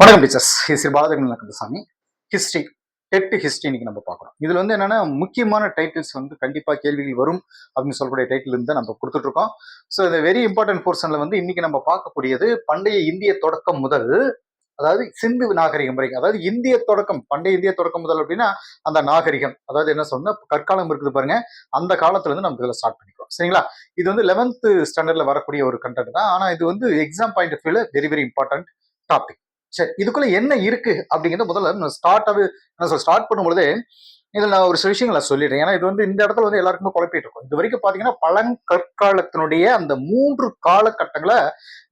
வணக்கம் teachers. History Balathagan Kandasamy. History TET history இன்னைக்கு நம்ம பார்க்குறோம் இதுல வந்து என்னன்னா முக்கியமான டைட்டில்ஸ் வந்து கண்டிப்பா கேள்விகள் வரும் அப்படின்னு சொல்லக்கூடிய டைட்டில் இருந்து நம்ம கொடுத்துட்டு இருக்கோம் ஸோ இந்த வெரி இம்பார்ட்டன்ட் போர்ஷன்ல வந்து இன்னைக்கு நம்ம பார்க்கக்கூடியது பண்டைய இந்திய தொடக்கம் முதல் அதாவது சிந்து நாகரிகம் வரைக்கும் அதாவது இந்திய தொடக்கம் பண்டைய இந்திய தொடக்கம் முதல் அப்படின்னா அந்த நாகரிகம். அதாவது என்ன சொன்னா கற்காலம் இருக்குது பாருங்க. அந்த காலத்துல இருந்து நம்ம இதில் ஸ்டார்ட் பண்ணிக்கிறோம். சரிங்களா? இது வந்து லெவன்த் ஸ்டாண்டர்ட்ல வரக்கூடிய ஒரு கண்டென்ட் தான். ஆனா இது வந்து எக்ஸாம் பாயிண்ட் ஆஃப் வியூல வெரி வெரி இம்பார்ட்டன்ட் டாபிக் சரி இதுக்குள்ள என்ன இருக்கு அப்படிங்கிறத முதல்ல நான் ஸ்டார்ட்டாவே என்ன சொல்ல ஸ்டார்ட் பண்ணும்பொழுதே இதில் நான் ஒரு சில விஷயங்களை சொல்லிடுறேன். ஏன்னா இது வந்து இந்த இடத்துல வந்து எல்லாருக்குமே குழப்பிட்டு இருக்கும். இது வரைக்கும் பார்த்தீங்கன்னா பழங்கற்காலத்தினுடைய அந்த மூன்று காலகட்டங்களை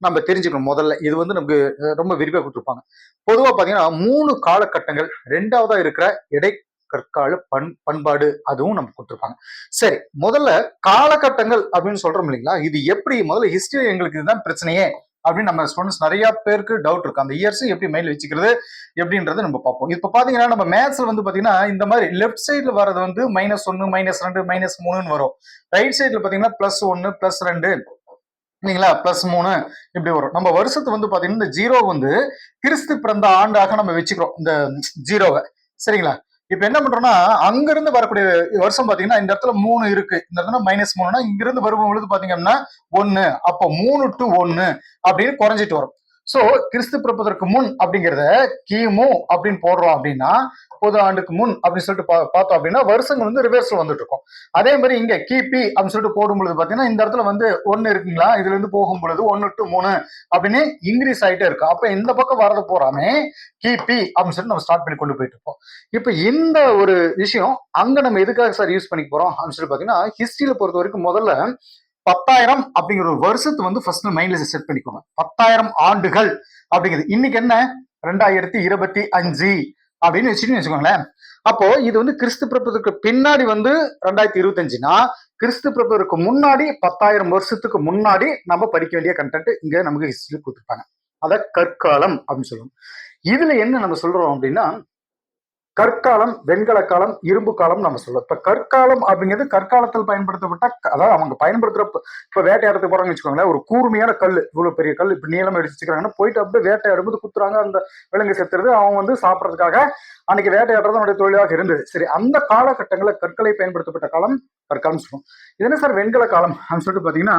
நம்ம தெரிஞ்சுக்கணும் முதல்ல. இது வந்து நமக்கு ரொம்ப விரிவாக கொடுத்துருப்பாங்க. பொதுவாக பார்த்தீங்கன்னா மூணு காலகட்டங்கள். ரெண்டாவதா இருக்கிற இடை கற்கால பண் பண்பாடு அதுவும் நமக்கு கொடுத்துருப்பாங்க. சரி முதல்ல காலகட்டங்கள் அப்படின்னு சொல்றோம் இல்லைங்களா? இது எப்படி? முதல்ல ஹிஸ்டரி எங்களுக்கு இதுதான் பிரச்சனையே. அப்படின்னு நம்ம ஸ்டூடெண்ட்ஸ் நிறைய பேருக்கு டவுட் இருக்கு. அந்த இயர்ஸ் எப்படி மைல் வச்சுக்கிறது எப்படின்றத நம்ம பார்ப்போம். இப்போ பாத்தீங்கன்னா நம்ம மேத்ஸ்ல வந்து பாத்தீங்கன்னா இந்த மாதிரி லெஃப்ட் சைடுல வர்றது வந்து மைனஸ் ஒன்னு மைனஸ் ரெண்டு மைனஸ் மூணுன்னு வரும். ரைட் சைடுல பாத்தீங்கன்னா பிளஸ் ஒன்னு பிளஸ் ரெண்டு. இல்லைங்களா? பிளஸ் மூணு இப்படி வரும். நம்ம வருஷத்து வந்து பாத்தீங்கன்னா இந்த ஜீரோ வந்து கிறிஸ்து பிறந்த ஆண்டாக நம்ம வச்சுக்கிறோம். இந்த ஜீரோவை சரிங்களா? இப்ப என்ன பண்றோம்னா அங்க இருந்து வரக்கூடிய வருஷம் பாத்தீங்கன்னா இந்த இடத்துல மூணு இருக்கு. இந்த இடத்துல மைனஸ் மூணுனா இங்க இருந்து வரும்பொழுது பாத்தீங்கன்னா ஒன்னு அப்ப மூணு டு ஒன்னு அப்படின்னு குறைஞ்சிட்டு வரும். சோ கிறிஸ்து பிறப்பதற்கு முன் அப்படிங்கிறத கிமு அப்படின்னு போடுறோம் அப்படின்னா பொது ஆண்டுக்கு முன் அப்படின்னு சொல்லிட்டு பா- பார்த்தோம் அப்படின்னா வருஷங்கள் வந்து ரிவர்ஸ்ல வந்துட்டு இருக்கும். அதே மாதிரி இங்க கிபி அப்படின்னு சொல்லிட்டு போடும் பொழுது பாத்தீங்கன்னா இந்த இடத்துல வந்து ஒன்னு இருக்குங்களா? இதுல இருந்து போகும் பொழுது ஒன்னு டு மூணு அப்படின்னு இன்க்ரீஸ் ஆயிட்டே இருக்கும். அப்ப இந்த பக்கம் வரது போறாமே கிபி அப்படின்னு சொல்லிட்டு நம்ம ஸ்டார்ட் பண்ணி கொண்டு போயிட்டு இருக்கோம் இப்ப இந்த ஒரு விஷயம் அங்க நம்ம எதுக்காக சார் யூஸ் பண்ணிக்க போறோம் அப்படின்னு சொல்லிட்டு பாத்தீங்கன்னா ஹிஸ்டரியில பொறுத்த வரைக்கும் முதல்ல பத்தாயிரம் அப்படிங்கிற ஒரு வருஷத்தை வந்து ஃபர்ஸ்ட் மைண்ட்ல செட் பண்ணிக்கோங்க. பத்தாயிரம் ஆண்டுகள் அப்படிங்கிறது இன்னைக்கு என்ன? ரெண்டாயிரத்தி இருபத்தி அஞ்சு அப்படின்னு வச்சுட்டு வச்சுக்கோங்களேன். அப்போ இது வந்து கிறிஸ்து பிறப்பதற்கு பின்னாடி வந்து ரெண்டாயிரத்தி இருபத்தஞ்சுனா கிறிஸ்து பிறப்பதற்கு முன்னாடி பத்தாயிரம் வருஷத்துக்கு முன்னாடி நம்ம படிக்க வேண்டிய கண்டென்ட் இங்க நமக்கு ஹிஸ்டரி கொடுத்துருப்பாங்க. அத கற்காலம் அப்படின்னு சொல்லுவோம். இதுல என்ன நம்ம சொல்றோம் அப்படின்னா கற்காலம் வெண்கல காலம் இரும்பு காலம் நம்ம சொல்லுவோம் இப்ப கற்காலம் அப்படிங்கிறது கற்காலத்தில் பயன்படுத்தப்பட்ட அதாவது அவங்க பயன்படுத்துகிறப்ப இப்ப வேட்டையாடத்துக்கு போறாங்கன்னு வச்சுக்கோங்களேன் ஒரு கூர்மையான கல் இவ்வளவு பெரிய கல் இப்போ நீளம் எடுத்து போயிட்டு அப்படியே வேட்டையாடும்போது குத்துறாங்க அந்த விலங்கு செத்துறது அவன் வந்து சாப்பிட்றதுக்காக அன்னைக்கு வேட்டையாடுறது அவனுடைய தொழிலாக இருந்தது. சரி அந்த காலகட்டங்களில் கற்களை பயன்படுத்தப்பட்ட காலம் கற்காலம் சொல்லுவோம் இது என்ன சார் வெண்கல காலம் அப்படின்னு சொல்லிட்டு பாத்தீங்கன்னா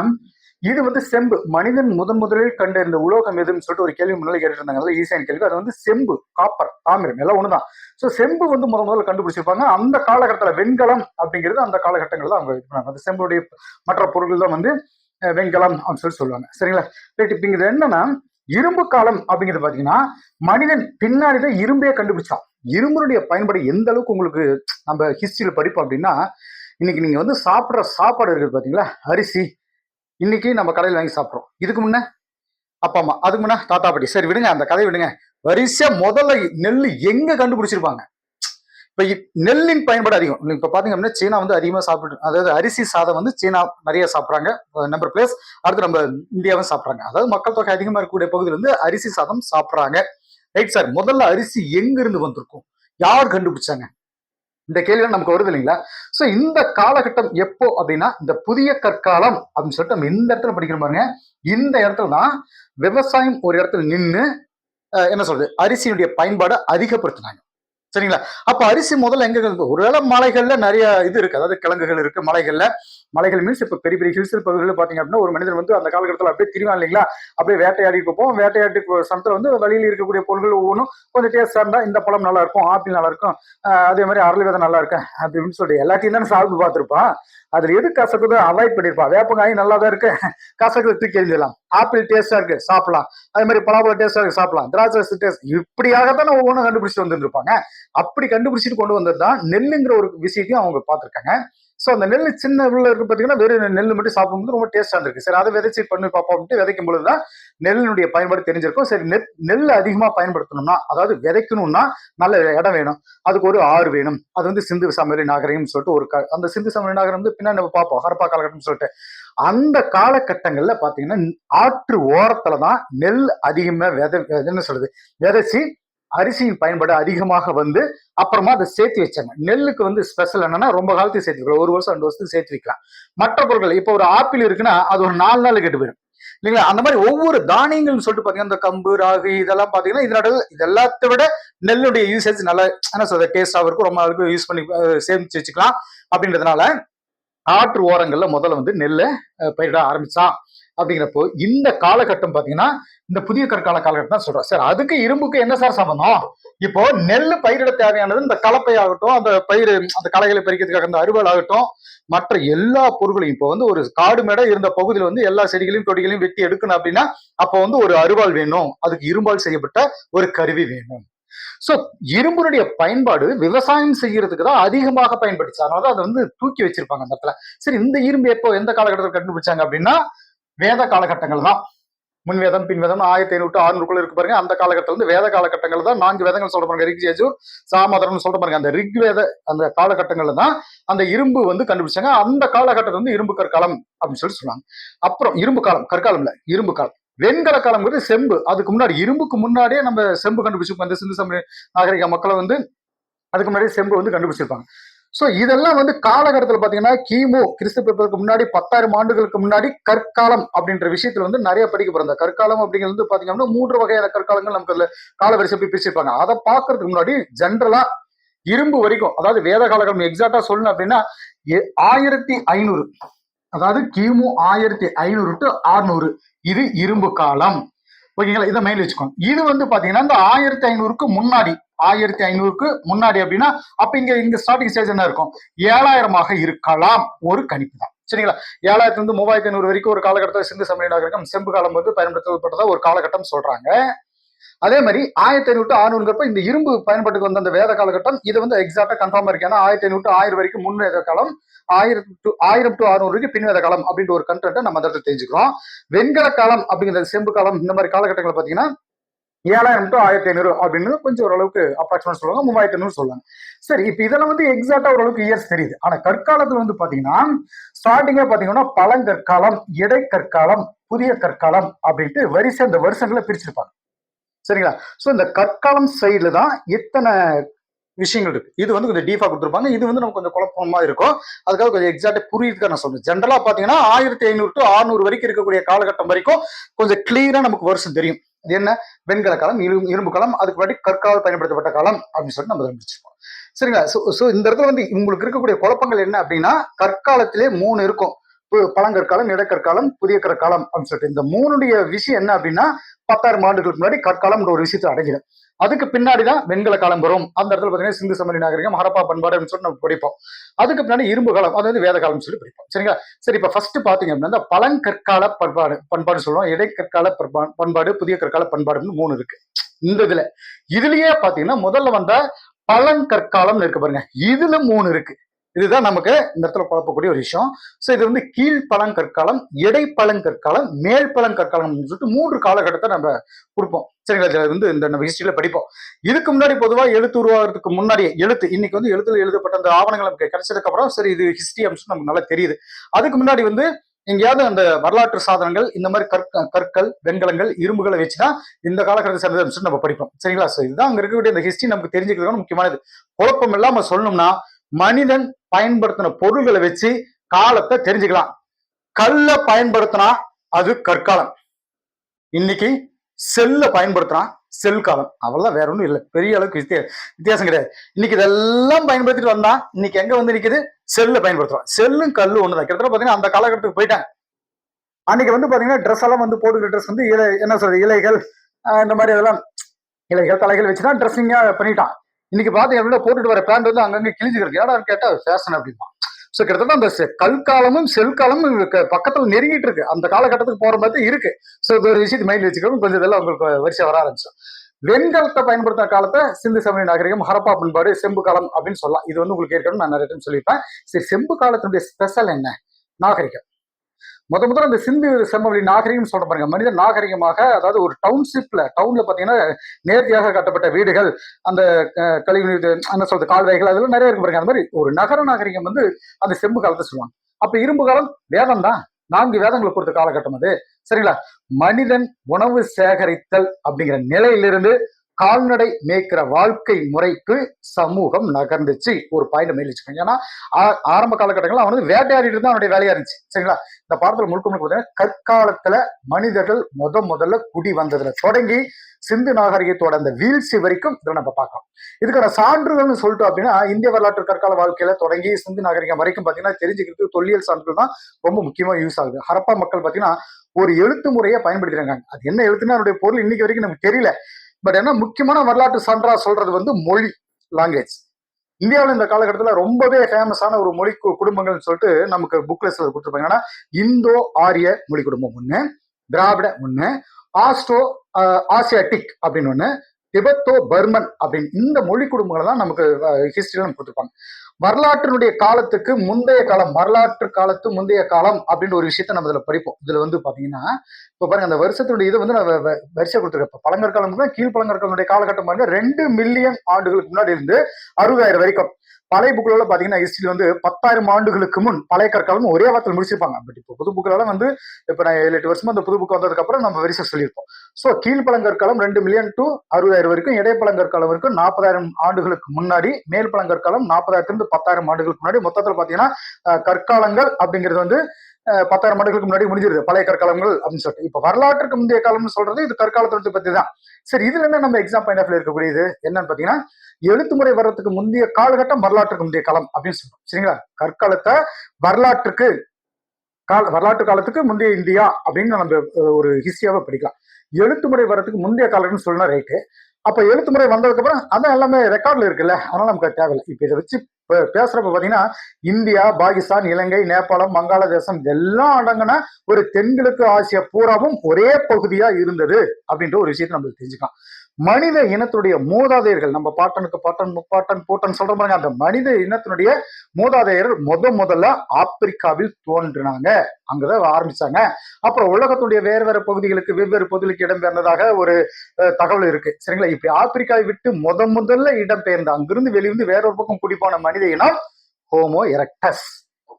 இது வந்து செம்பு. மனிதன் முதன் முதலில் கண்டறிந்த உலோகம் எதுன்னு சொல்லிட்டு ஒரு கேள்வி முன்னாடி கேட்டுருந்தாங்க. ஈஸியான கேள்வி. அது வந்து செம்பு காப்பர் தாமிரம் எல்லாம் ஒண்ணுதான். ஸோ செம்பு வந்து முத முதல்ல கண்டுபிடிச்சிருப்பாங்க. அந்த காலகட்டத்தில் வெண்கலம் அப்படிங்கிறது அந்த காலகட்டங்களில் தான் அவங்க இது பண்ணாங்க. அந்த செம்புடைய மற்ற பொருட்கள் தான் வந்து வெண்கலம் அப்படின்னு சொல்லி சொல்லுவாங்க. சரிங்களா? ரைட் இப்போ இது என்னன்னா இரும்பு காலம் அப்படிங்கிறது பார்த்தீங்கன்னா மனிதன் பின்னாடி தான் இரும்பே கண்டுபிடிச்சான். இரும்புடைய பயன்பாடு எந்த அளவுக்கு உங்களுக்கு நம்ம ஹிஸ்டரியில் படிப்போம் அப்படின்னா இன்னைக்கு நீங்க வந்து சாப்பிட்ற சாப்பாடு இருக்குது பார்த்தீங்களா அரிசி இன்னைக்கு நம்ம கடையில் வாங்கி சாப்பிட்றோம். இதுக்கு முன்ன அப்பா அம்மா அதுக்கு முன்ன தாத்தா பாட்டி சரி விடுங்க அந்த கதையை விடுங்க. வரிசையா முதல்ல நெல் எங்க கண்டுபிடிச்சிருப்பாங்க? இப்போ நெல்லின் பயன்பாடு அதிகம். இப்போ பார்த்தீங்க அப்படின்னா சீனா வந்து அதிகமாக சாப்பிட்டு அதாவது அரிசி சாதம் வந்து சீனா நிறைய சாப்பிட்றாங்க. நம்பர் பிளேஸ் அடுத்து நம்ம இந்தியாவும் சாப்பிட்றாங்க. அதாவது மக்கள் தொகை அதிகமாக இருக்கக்கூடிய பகுதியில் வந்து அரிசி சாதம் சாப்பிட்றாங்க. ரைட் சார் முதல்ல அரிசி எங்கிருந்து வந்திருக்கும்? யார் கண்டுபிடிச்சாங்க? இந்த கேள்வி நமக்கு வருது இல்லைங்களா? சோ இந்த காலகட்டம் எப்போ அப்படின்னா இந்த புதிய கற்காலம் அப்படின்னு சொல்லிட்டு நம்ம இந்த இடத்துல படிக்கிற பாருங்க. இந்த இடத்துல தான் விவசாயம் ஒரு இடத்துல நின்று என்ன சொல்றது? அரிசியினுடைய பயன்பாடை அதிகப்படுத்தினாங்க. சரிங்களா? அப்ப அரிசி முதல்ல எங்க ஒருவேளை மலைகள்ல நிறைய இது இருக்கு. அதாவது கிழங்குகள் இருக்கு மலைகள்ல. மலைகள் மீன்ஸ் இப்ப பெரிய பெரிய ஹில்ஸ் பகுதிகளில் பாத்தீங்க அப்படின்னா ஒரு மனிதன் வந்து அந்த காலகட்டத்தில் அப்படியே திரிவான் இல்லைங்களா? அப்படியே வேட்டையாடி போவோம் வேட்டையாடி சமத்துல வந்து வழியில் இருக்கக்கூடிய பொருட்கள் ஒவ்வொன்றும் கொஞ்சம் டேஸ்டா இருந்தா இந்த பழம் நல்லா இருக்கும் ஆப்பிள் நல்லா இருக்கும் அதே மாதிரி அரளி விதை நல்லா இருக்கும் அப்படின்னு சொல்லிட்டு எல்லாத்தையும் தானே சாப்பிட்டு பார்த்திருப்பான். அதுல எது கசக்குதோ அவாய்ட் பண்ணிருப்பான் வேப்பங்காய் நல்லா தான் இருக்கு. கசக்குது தூக்கி எழுதலாம் ஆப்பிள் டேஸ்டா இருக்கு சாப்பிடலாம். அதே மாதிரி பலாப்பழம் டேஸ்டா இருக்கு சாப்பிடலாம். திராட்சை டேஸ்ட் இப்படியாகத்தான் ஒவ்வொன்றும் கண்டுபிடிச்சிட்டு வந்துருப்பாங்க அப்படி கண்டுபிடிச்சிட்டு கொண்டு வந்தது தான் நெல்லுங்கிற ஒரு விஷயத்தையும் அவங்க பார்த்துருக்காங்க. ஸோ அந்த நெல் சின்ன உள்ள இருக்கு பார்த்தீங்கன்னா வெறும் நெல் மட்டும் சாப்பிடும்போது ரொம்ப டேஸ்ட்டாக இருக்கு சரி அதை விதைச்சி பண்ணி பார்ப்போம் அப்படின்ட்டு விதைக்கும் பொழுது தான் நெல்லினுடைய பயன்பாடு தெரிஞ்சிருக்கும். சரி நெல் நெல் அதிகமாக பயன்படுத்தணும்னா அதாவது விதைக்கணும்னா நல்ல இடம் வேணும். அதுக்கு ஒரு ஆறு வேணும். அது வந்து சிந்து சமவெளி நாகரிகம்னு சொல்லிட்டு ஒரு க- அந்த சிந்து சமவெளி நாகரம் வந்து பின்னாடி நம்ம பார்ப்போம். ஹரப்பா காலகட்டம்னு சொல்லிட்டு. அந்த காலகட்டங்கள்ல பாத்தீங்கன்னா ஆற்று ஓரத்துல தான் நெல் அதிகமா விதை என்ன சொல்றது விதைச்சி அரிசியின் பயன்பாடு அதிகமாக வந்து அப்புறமா அதை சேர்த்து வச்சாங்க. நெல்லுக்கு வந்து ஸ்பெஷல் என்னன்னா ரொம்ப காலத்துக்கு சேர்த்து வைக்கலாம். ஒரு வருஷம் ரெண்டு வருஷத்துக்கு சேர்த்து வைக்கலாம். மற்ற பொருட்கள் இப்போ ஒரு ஆப்பிள் இருக்குன்னா அது ஒரு நாலு நாள் கெட்டு போயிடும். இல்லைங்களா? அந்த மாதிரி ஒவ்வொரு தானியங்கள்னு சொல்லிட்டு பாத்தீங்கன்னா இந்த கம்பு ராகு இதெல்லாம் பாத்தீங்கன்னா இதனோட இது எல்லாத்தை விட நெல்லுடைய யூசேஜ் நல்லா என்ன சொல்றது டேஸ்டாகவும் இருக்கும். ரொம்ப நாளுக்கு யூஸ் பண்ணி சேமிச்சு வச்சுக்கலாம். அப்படின்றதுனால ஆற்று ஓரங்கள்ல முதல்ல வந்து நெல்லை பயிரிட ஆரம்பிச்சான். அப்படிங்கிறப்போ இந்த காலகட்டம் பாத்தீங்கன்னா இந்த புதிய கற்கால காலகட்டம் தான் சொல்றோம் சார் அதுக்கு இரும்புக்கு என்ன சார் சம்பந்தம்? இப்போ நெல் பயிரிட தேவையானது இந்த கலப்பை ஆகட்டும் அந்த பயிர் அந்த களைகளை பறிக்கிறதுக்காக அந்த அறுவல் ஆகட்டும் மற்ற எல்லா பொருட்களையும் இப்போ வந்து ஒரு காடு மேட இருந்த பகுதியில் வந்து எல்லா செடிகளையும் கொடிகளையும் வெட்டி எடுக்கணும் அப்படின்னா அப்போ வந்து ஒரு அருவாள் வேணும். அதுக்கு இரும்பால் செய்யப்பட்ட ஒரு கருவி வேணும். சோ இரும்புனுடைய பயன்பாடு விவசாயம் செய்யறதுக்கு தான் அதிகமாக பயன்படுச்சு. அதனால அதை வந்து தூக்கி வச்சிருப்பாங்க அந்த இடத்துல. சரி இந்த இரும்பு எப்போ எந்த காலகட்டத்தில் கண்டுபிடிச்சாங்க அப்படின்னா வேத காலகட்டங்கள் தான். முன்வேதம் பின்வேதம் ஆயிரத்தி ஐநூறு ஆறுநூறுக்குள்ள இருக்கு பாருங்க. அந்த காலகட்டத்தில் வந்து வேத காலகட்டங்கள் தான் நான்கு வேதங்கள் சொல்ற பாருங்க. ரிக் ஜேஜூர் சாமதரம் சொல்ற பாருங்க. அந்த ரிக் வேத அந்த காலகட்டங்கள்ல தான் அந்த இரும்பு வந்து கண்டுபிடிச்சாங்க. அந்த காலகட்டத்தில் வந்து இரும்பு கற்காலம் அப்படின்னு சொல்லி சொன்னாங்க. அப்புறம் இரும்பு காலம் கற்காலம் இல்ல இரும்பு காலம். வெண்கல காலம்ங்கிறது செம்பு. அதுக்கு முன்னாடி இரும்புக்கு முன்னாடியே நம்ம செம்பு கண்டுபிடிச்சிருப்போம். அந்த சிந்து சமய நாகரிக மக்களை வந்து அதுக்கு முன்னாடி செம்பு வந்து கண்டுபிடிச்சிருப்பாங்க. சோ இதெல்லாம் வந்து காலகட்டத்தில் பாத்தீங்கன்னா கிமு கிறிஸ்து பிறப்பதற்கு முன்னாடி பத்தாயிரம் ஆண்டுகளுக்கு முன்னாடி கற்காலம் அப்படின்ற விஷயத்துல வந்து நிறைய படிக்கப்படுற அந்த கற்காலம் அப்படிங்கிறது வந்து பாத்தீங்கன்னா மூன்று வகையான கற்காலங்கள் நமக்கு அதுல காலவரிசை போய் பிரிச்சிருப்பாங்க. அதை பார்க்கறதுக்கு முன்னாடி ஜென்ரலா இரும்பு வரைக்கும் அதாவது வேத காலகட்டம் எக்ஸாக்டா சொல்லணும் அப்படின்னா ஆயிரத்தி ஐநூறு அதாவது கிமு ஆயிரத்தி ஐநூறு டு ஆறுநூறு இது இரும்பு காலம். ஓகேங்களா? இதை மைண்ட் வச்சுக்கோங்க. இது வந்து பாத்தீங்கன்னா இந்த ஆயிரத்தி ஐநூறுக்கு முன்னாடி ஆயிரத்தி ஐநூறுக்கு முன்னாடி அப்படின்னா அப்ப இங்க இந்த ஸ்டார்டிங் ஸ்டேஜ் என்ன இருக்கும்? ஏழாயிரமாக இருக்கலாம். ஒரு கணிப்பு தான். சரிங்களா? ஏழாயிரத்தி இருந்து மூவாயிரத்தி ஐநூறு வரைக்கும் ஒரு காலகட்டத்தில் சிந்து சமய இருக்கும். செம்பு காலம் வந்து பயன்படுத்தப்பட்டதா ஒரு காலகட்டம் சொல்றாங்க. அதே மாதிரி ஆயிரத்தி ஐநூறு ஆறுநூறுங்கிறப்ப இந்த இரும்பு பயன்பாட்டுக்கு வந்த அந்த வேத காலகட்டம் இது வந்து எக்ஸாக்டா கன்ஃபார்மா இருக்கு. ஏன்னா ஆயிரத்தி ஐநூறு ஆயிரம் வரைக்கும் முன் வேத காலம் ஆயிரம் டு ஆயிரம் டு அறுநூறு வரைக்கும் பின் வேத காலம் அப்படின்ற ஒரு கண்டென்ட்டை நம்ம அந்த இடத்துல தெரிஞ்சுக்கிறோம். வெண்கல காலம் அப்படிங்கிறது செம்பு காலம் இந்த மாதிரி காலகட்டங்கள் பாத்தீங்கன்னா ஏழாயிரம் டு ஆயிரத்தி ஐநூறு அப்படின்னு கொஞ்சம் ஓரளவுக்கு அப்ராக்சிமேட் சொல்லுவாங்க மூவாயிரத்தி ஐநூறு சொல்லுவாங்க. சரி இப்போ இதெல்லாம் வந்து எக்ஸாக்டா ஓரளவுக்கு இயர்ஸ் தெரியுது. ஆனா கற்காலத்துல வந்து பாத்தீங்கன்னா ஸ்டார்டிங்கே பாத்தீங்கன்னா பழங்கற்காலம் இடைக்கற்காலம் புதிய கற்காலம் அப்படின்ட்டு வரிசை அந்த வருஷங்களை பிரிச்சிருப்பாங்க. சரிங்களா? ஸோ இந்த கற்காலம் சைடில் தான் இத்தனை விஷயங்கள் இருக்கு. இது வந்து கொஞ்சம் டீஃபா கொடுத்துருப்பாங்க. இது வந்து நமக்கு கொஞ்சம் குழப்பமா இருக்கும். அதுக்காக கொஞ்சம் எக்ஸாக்டா புரியுதுக்காக நான் சொல்றேன். ஜென்ரலா பாத்தீங்கன்னா ஆயிரத்தி ஐநூறு டு ஆறுநூறு வரைக்கும் இருக்கக்கூடிய காலகட்டம் வரைக்கும் கொஞ்சம் கிளியரா நமக்கு வருஷம் தெரியும். இது என்ன? வெண்கல காலம் இரும்பு இரும்பு காலம் அதுக்கு முன்னாடி கற்கால பயன்படுத்தப்பட்ட காலம் அப்படின்னு சொல்லிட்டு நம்ம தெரிஞ்சிருப்போம் சரிங்களா? ஸோ ஸோ இந்த இடத்துல வந்து உங்களுக்கு இருக்கக்கூடிய குழப்பங்கள் என்ன அப்படின்னா கற்காலத்திலே மூணு இருக்கும். பழங்கற்காலம் இடைக்கற்காலம் புதிய கற்காலம் அப்படின்னு சொல்லிட்டு. இந்த மூணுடைய விஷயம் என்ன அப்படின்னா பத்தாயிரம் ஆண்டுகளுக்கு முன்னாடி கற்காலம்ன்ற ஒரு விஷயத்தை அடைகிறது. அதுக்கு பின்னாடி தான் வெண்கல காலம் வரும். அந்த இடத்துல பார்த்தீங்கன்னா சிந்து சமணி நாகரிகம் ஹரப்பா பண்பாடு அப்படின்னு சொல்லிட்டு நம்ம படிப்போம். அதுக்கு பின்னாடி இரும்பு காலம் அது வந்து வேத காலம்னு சொல்லி படிப்போம். சரிங்களா? சரி இப்ப ஃபர்ஸ்ட் பாத்தீங்க அப்படின்னா பழங்கற்கால பண்பாடு பண்பாடு சொல்லுவோம். இடைக்கற்கால பண்பாடு புதிய கற்கால பண்பாடுன்னு மூணு இருக்கு. இந்த இதுல. இதுலயே பாத்தீங்கன்னா முதல்ல வந்த பழங்கற்காலம்னு இருக்கு பாருங்க. இதுல மூணு இருக்கு. இதுதான் நமக்கு இந்த இடத்துல குழப்பக்கூடிய ஒரு விஷயம். ஸோ இது வந்து கீழ் பழங்கற்காலம் இடைப்பழங்கற்காலம் மேல் பழங்கற்காலம் சொல்லிட்டு மூன்று காலகட்டத்தை நம்ம கொடுப்போம் சரிங்களா இதுல வந்து இந்த நம்ம ஹிஸ்டரியில படிப்போம். இதுக்கு முன்னாடி பொதுவாக எழுத்து உருவாகிறதுக்கு முன்னாடியே எழுத்து இன்னைக்கு வந்து எழுத்துல எழுதப்பட்ட அந்த ஆவணங்கள் நமக்கு கிடைச்சதுக்கு அப்புறம் சரி இது ஹிஸ்டரி அம்சம் நமக்கு நல்லா தெரியுது. அதுக்கு முன்னாடி வந்து எங்கேயாவது அந்த வரலாற்று சாதனங்கள் இந்த மாதிரி கற்க கற்கள் வெண்கலங்கள் இரும்புகளை வச்சுதான் இந்த காலகட்டத்தை சேர்ந்தது அப்படின்னு நம்ம படிப்போம். சரிங்களா ஸோ இதுதான் அங்க இருக்கக்கூடிய இந்த ஹிஸ்டரி நமக்கு தெரிஞ்சுக்கிறதுக்கு முக்கியமானது. குழப்பம் இல்லாம சொல்லணும்னா மனிதன் பயன்படுத்தின பொருள்களை வச்சு காலத்தை தெரிஞ்சுக்கலாம். கல்ல பயன்படுத்தினா அது கற்காலம். இன்னைக்கு செல்ல பயன்படுத்தினா செல் காலம் அவெல்லாம் வேற ஒன்றும் இல்லை. பெரிய அளவுக்கு வித்தியாசம் கிடையாது. இன்னைக்கு இதெல்லாம் பயன்படுத்திட்டு வந்தா இன்னைக்கு எங்க வந்து நிற்குது செல்ல பயன்படுத்துறோம். செல்லும் கல்லும் ஒண்ணுதான். கிட்டத்தட்ட பாத்தீங்கன்னா அந்த காலகட்டத்துக்கு போயிட்டாங்க அன்னைக்கு வந்து பாத்தீங்கன்னா ட்ரெஸ் எல்லாம் வந்து போட்டுக்கிற ட்ரெஸ் வந்து இலை என்ன சொல்றது இலைகள் இந்த மாதிரி அதெல்லாம் இலைகள் தலைகள் வச்சுதான் ட்ரெஸ்ஸிங்க பண்ணிட்டான். இன்னைக்கு பாத்தீங்க அப்படின்னா போட்டுட்டு வர பேண்ட் வந்து அங்கங்க கிழிஞ்சு இருக்கு ஏடா கேட்டா ஃபேஷன் அப்படிமா ஸோ கிட்டத்தட்ட அந்த செ- கல் காலமும் செல் காலமும் பக்கத்துல நெருங்கிட்டு இருக்கு. அந்த காலகட்டத்துக்கு போற மாதிரி இருக்கு. ஸோ இது ஒரு விஷயத்தை மைண்ட் வச்சுக்கணும் கொஞ்சம் இதெல்லாம் உங்களுக்கு வரிசை வர ஆரம்பிச்சோம் வெண்கலத்தை பயன்படுத்தின காலத்தை சிந்து சமய நாகரிகம் ஹரப்பா பண்பாடு செம்பு காலம் அப்படின்னு சொல்லலாம். இது வந்து உங்களுக்கு ஏற்கனவே நான் நிறைய டைம் சொல்லியிருப்பேன். சரி செம்பு காலத்தினுடைய ஸ்பெஷல் என்ன? நாகரிகம். முத முதல்ல இந்த சிந்து செம்மொழி நாகரிகம் சொல்ற பாருங்க. மனித நாகரிகமாக அதாவது ஒரு டவுன்ஷிப்ல டவுன்ல பாத்தீங்கன்னா நேர்த்தியாக கட்டப்பட்ட வீடுகள் அந்த அஹ், கழிவு என்ன சொல்றது கால்வாய்கள் அதெல்லாம் நிறைய இருக்கு பாருங்க. அந்த மாதிரி ஒரு நகர நாகரிகம் வந்து அந்த செம்பு காலத்தை சொல்லுவாங்க. அப்ப இரும்பு காலம் வேதம் தான். நான்கு வேதங்களை பொறுத்த காலகட்டம் அது. சரிங்களா? மனிதன் உணவு சேகரித்தல் அப்படிங்கிற நிலையிலிருந்து கால்நடை மேய்க்கிற வாழ்க்கை முறைக்கு சமூகம் நகர்ந்துச்சு. ஒரு பாயிண்ட் மேல் வச்சுக்கோங்க ஏன்னா ஆ- ஆரம்ப காலகட்டங்களில் அவன் வந்து வேட்டையாடிட்டு தான் அவனுடைய வேலையா இருந்துச்சு. சரிங்களா? இந்த பாடத்துல முழுக்க முழுக்க பார்த்தீங்கன்னா கற்காலத்துல மனிதர்கள் முத முதல்ல குடி வந்ததுல தொடங்கி சிந்து நாகரிகத்தோட அந்த வீழ்ச்சி வரைக்கும் இதில் நம்ம பார்க்கலாம் இதுக்கான சான்றுகள்னு சொல்லிட்டோம் அப்படின்னா இந்திய வரலாற்று கற்கால வாழ்க்கையில தொடங்கி சிந்து நாகரிகம் வரைக்கும் பார்த்தீங்கன்னா தெரிஞ்சுக்கிறதுக்கு தொல்லியல் சான்றுகள் தான் ரொம்ப முக்கியமா யூஸ் ஆகுது. ஹரப்பா மக்கள் பார்த்தீங்கன்னா ஒரு எழுத்து முறையை பயன்படுத்திருக்காங்க. அது என்ன எழுத்துன்னு அதனுடைய பொருள் இன்னைக்கு வரைக்கும் நமக்கு தெரியல. பட் என்ன முக்கியமான வரலாற்று சான்றா சொல்றது வந்து மொழி லாங்குவேஜ் இந்தியாவில் இந்த காலகட்டத்தில் ரொம்பவே ஃபேமஸான ஒரு மொழி கு- குடும்பங்கள்னு சொல்லிட்டு நமக்கு புக் லிஸ்ட்ல கொடுத்துருப்பாங்க. ஏன்னா இந்தோ ஆரிய மொழி குடும்பம் ஒன்று திராவிட ஒன்று ஆஸ்ட்ரோ ஆசியாட்டிக் அப்படின்னு ஒன்று திபெத்தோ பர்மன் அப்படின்னு இந்த மொழி குடும்பங்களை தான் நமக்கு ஹிஸ்டரியில் கொடுத்துருப்பாங்க. வரலாற்றினுடைய காலத்துக்கு முந்தைய காலம் வரலாற்று காலத்து முந்தைய காலம் அப்படின்ற ஒரு விஷயத்த நம்ம இதில் படிப்போம். இதில் வந்து பார்த்தீங்கன்னா இப்போ பாருங்க அந்த வருஷத்தினுடைய இது வந்து நான் வரிசை கொடுத்துருக்கேன். இப்ப பழங்கற்காலம் கீழ் பழங்கற்காலனுடைய காலகட்டம் பாருங்க ரெண்டு மில்லியன் ஆண்டுகளுக்கு முன்னாடி இருந்து அறுபதாயிரம் வரைக்கும். பழைய புக்கில பாத்தீங்கன்னா ஹிஸ்டரி வந்து பத்தாயிரம் ஆண்டுகளுக்கு முன் பழைய கற்காலம் ஒரே வாரத்தில் முடிச்சிருப்பாங்க. பட் இப்போ புது புக்கில வந்து இப்ப நான் ஏழு எட்டு வருஷமா அந்த புது புக் வந்ததுக்கு அப்புறம் நம்ம வரிசை சொல்லியிருப்போம் சோ கீழ்பழங்கற்காலம் ரெண்டு மில்லியன் டு அறுபதாயிரம் வரைக்கும் இடைப்பழங்கற்காலம் வரைக்கும் நாற்பதாயிரம் ஆண்டுகளுக்கு முன்னாடி மேல் பழங்கற்காலம் நாற்பதாயிரத்திலிருந்து பத்தாயிரம் ஆண்டுகளுக்கு முன்னாடி மொத்தத்தில் பாத்தீங்கன்னா கற்காலங்கள் அப்படிங்கிறது வந்து பத்தாயிரம் ஆண்டுகளுக்கு முன்னாடி முடிஞ்சிருது. பழைய கற்காலங்கள் அப்படின்னு சொல்லிட்டு. இப்ப வரலாற்றுக்கு முந்தைய காலம்னு சொல்றது இது கற்காலத்தை பத்தி தான் சரி இதுல என்ன நம்ம எக்ஸாம் பாயிண்ட் ஆஃப் இருக்கக்கூடியது? என்னன்னு பாத்தீங்கன்னா எழுத்து முறை வர்றதுக்கு முந்தைய காலகட்டம் வரலாற்றுக்கு முந்தைய காலம் அப்படின்னு சொல்றோம். சரிங்களா? கற்காலத்தை வரலாற்றுக்கு கால வரலாற்று காலத்துக்கு முந்தைய இந்தியா அப்படின்னு நம்ம ஒரு ஹிஸ்டரியாவை படிக்கலாம். எழுத்துமுறை வர்றதுக்கு முந்தைய காலம்னு சொல்லணும் ரைட்டு அப்ப எழுத்துமுறை வந்ததுக்கு அப்புறம் அதான் எல்லாமே ரெக்கார்ட்ல இருக்குல்ல. அதனால நமக்கு தேவையில்லை. இப்ப இதை வச்சு பே- பேசுறப்ப பாத்தீங்கன்னா இந்தியா பாகிஸ்தான் இலங்கை நேபாளம் வங்காளதேசம் இதெல்லாம் அடங்கின ஒரு தென்கிழக்கு ஆசியா பூராவும் ஒரே பகுதியா இருந்தது அப்படின்ற ஒரு விஷயத்தை நம்ம தெரிஞ்சுக்கலாம். மனித இனத்துடைய மூதாதையர்கள் நம்ம பாட்டனுக்கு பாட்டன் முப்பாட்டன் பூட்டன் சொல்ற மாதிரி அந்த மனித இனத்தினுடைய மூதாதையர்கள் முத முதல்ல ஆப்பிரிக்காவில் தோன்றினாங்க. அங்கதான் ஆரம்பிச்சாங்க. அப்புறம் உலகத்துடைய வேறு வேறு பகுதிகளுக்கு வெவ்வேறு பகுதிகளுக்கு இடம்பெயர்ந்ததாக ஒரு தகவல் இருக்கு. சரிங்களா? இப்படி ஆப்பிரிக்காவை விட்டு முத முதல்ல இடம்பெயர்ந்த அங்கிருந்து வெளியிருந்து வேறொரு பக்கம் குடிப்பான மனித இனம் ஹோமோ எரக்டஸ்.